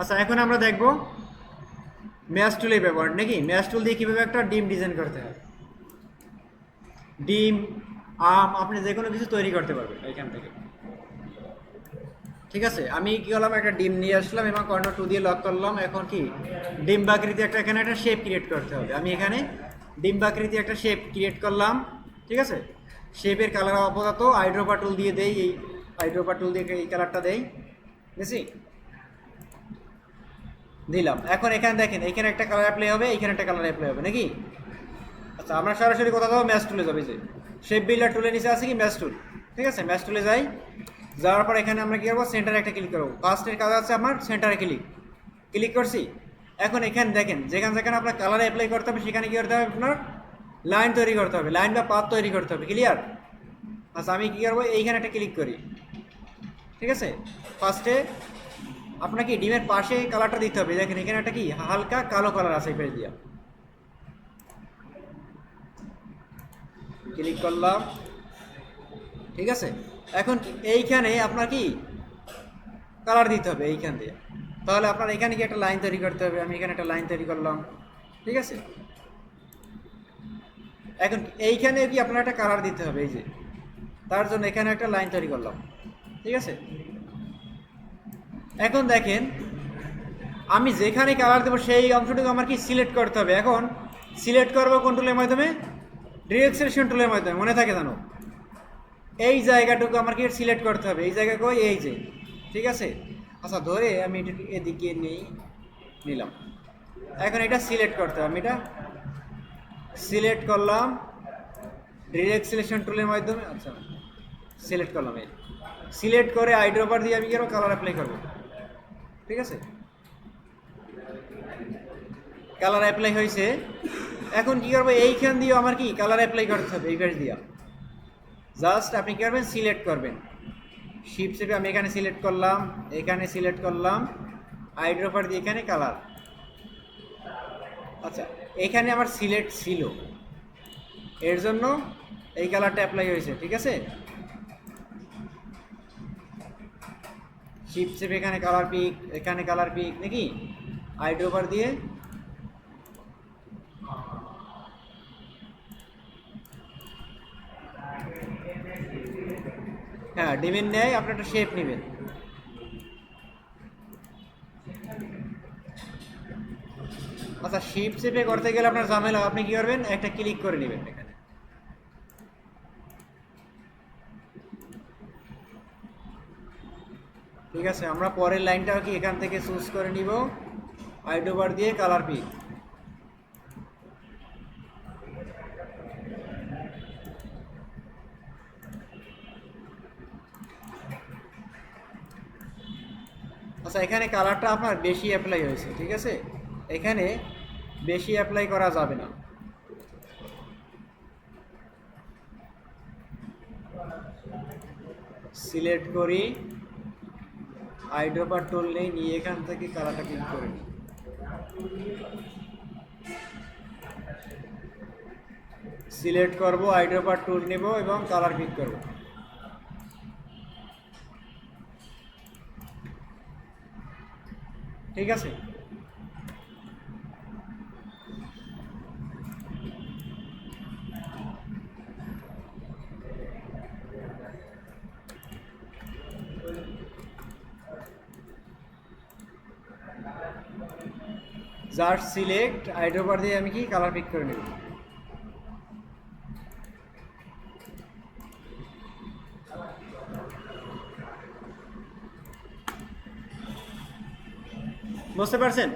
আচ্ছা এখন আমরা দেখব ম্যাচ টুলের ব্যবহার, নাকি? ম্যাচ টুল দিয়ে কীভাবে একটা ডিম ডিজাইন করতে হয়? ডিম, আম, আপনি যে কোনো কিছু তৈরি করতে পারবেন এখান থেকে। ঠিক আছে? আমি কি করলাম? একটা ডিম নিয়ে আসলাম এবং কর্নার টু দিয়ে লক করলাম। এখন কি? ডিম বাকৃতি একটা, এখানে একটা শেপ ক্রিয়েট করতে হবে। আমি এখানে ডিম বাকৃতি একটা শেপ ক্রিয়েট করলাম। ঠিক আছে? শেপের কালার আপাতত আইড্রোপা টুল দিয়ে দেই, এই আইড্রোপা টুল দিয়ে এই কালারটা দেই। বুঝছি? দিলাম। এখন এখানে দেখেন, এখানে একটা কালার অ্যাপ্লাই হবে, এখানে একটা কালার অ্যাপ্লাই হবে, নাকি? আচ্ছা আমরা সরাসরি কোথাও যাব? ম্যাচ টুলে যাবে যে। শেপ বিল্ডার টুলে নিচে আছে কি? ম্যাচ টুল ঠিক আছে? ম্যাচ টুলে যাই। যাওয়ার পর এখানে আমরা কী করব? সেন্টারে একটা ক্লিক করব। ফার্স্টের কাজ আছে আমার সেন্টারে ক্লিক ক্লিক করছি। এখন এখানে দেখেন, যেখানে যেখানে আপনার কালার অ্যাপ্লাই করতে হবে, সেখানে কী করতে হবে আপনার? লাইন তৈরি করতে হবে লাইন বা পাত তৈরি করতে হবে ক্লিয়ার আচ্ছা আমি কী করব? এইখানে একটা ক্লিক করি। ঠিক আছে? ফার্স্টে আপনাকে ডিমের পাশে কালারটা দিতে হবে। দেখেন, এখানে একটা কি? হালকা কালো কালার আছে পেজ দিয়া। ক্লিক করলাম। ঠিক আছে? এখন এইখানে আপনার কি? কালার দিতে হবে এইখান দিয়ে। তাহলে আপনার এখানে কি একটা লাইন তৈরি করতে হবে? আমি এখানে একটা লাইন তৈরি করলাম। ঠিক আছে? এখন এইখানে কি আপনার একটা কালার দিতে হবে? এই যে। তার জন্য এখানে একটা লাইন তৈরি করলাম। ঠিক আছে? এখন দেখেন, আমি যেখানে কালার দেবো সেই অংশটুকু আমার কি সিলেক্ট করতে হবে। এখন সিলেক্ট করব কোন টুলের মাধ্যমে? ডিরেকশন টুলের মাধ্যমে, মনে থাকে জানো এই জায়গাটুকু আমার কি সিলেক্ট করতে হবে। এই জায়গা কই? এই যে। ঠিক আছে? আচ্ছা ধরে আমি এটা এদিকে নেই, নিলাম। এখন এটা সিলেক্ট করতে হবে। আমি এটা সিলেক্ট করলাম। ডিরেক্ট সিলেকশন টুলের মাধ্যমে আচ্ছা সিলেক্ট করলাম। এই সিলেক্ট করে আইড্রপার দিয়ে আমি কি কালার অ্যাপ্লাই করব? ঠিক আছে? কালার অ্যাপ্লাই হয়েছে। এখন কি করব? এইখান দিয়ে আমার কি? কালার অ্যাপ্লাই করতে হবে, এই দিয়া। জাস্ট আপনি কি করবেন? সিলেক্ট করবেন। শিপ শেপে আমি এখানে সিলেক্ট করলাম, এখানে সিলেক্ট করলাম। আইড্রপার দিয়ে এখানে কালার আচ্ছা এখানে আমার সিলেক্ট ছিল। এর জন্য এই কালারটা অ্যাপ্লাই হয়েছে, ঠিক আছে? শিপ শেপ এখানে কালার পিক এখানে কালার পিক নাকি? আইড্রোভার দিয়ে? হ্যাঁ ডিমের নেয় আপনি একটা শেপ নেবেন। আচ্ছা শিপ শেপে করতে গেলে আপনার ঝামেলা, আপনি কি করবেন? একটা ক্লিক করে নেবেন এখানে। ঠিক আছে, আমরা পরের লাইনটাও কি এখান থেকে চুজ করে নিব? আইডোবার দিয়ে কালার পিক আচ্ছা এখানে কালারটা আপনার বেশি অ্যাপ্লাই হয়েছে, ঠিক আছে? এখানে বেশি অ্যাপ্লাই করা যাবে না। সিলেক্ট করি। আইড্রোপার টোল নেই, নিয়ে এখান থেকে কালারটা ক্লিক করে নিই। সিলেক্ট করব আইড্রোপার টুল নেব এবং কালার ক্লিক করব। ঠিক আছে? জাস্ট সিলেক্ট আইড্রোপার দিয়ে আমি কি কালার পিক করে নেব? বুঝতে পারছেন?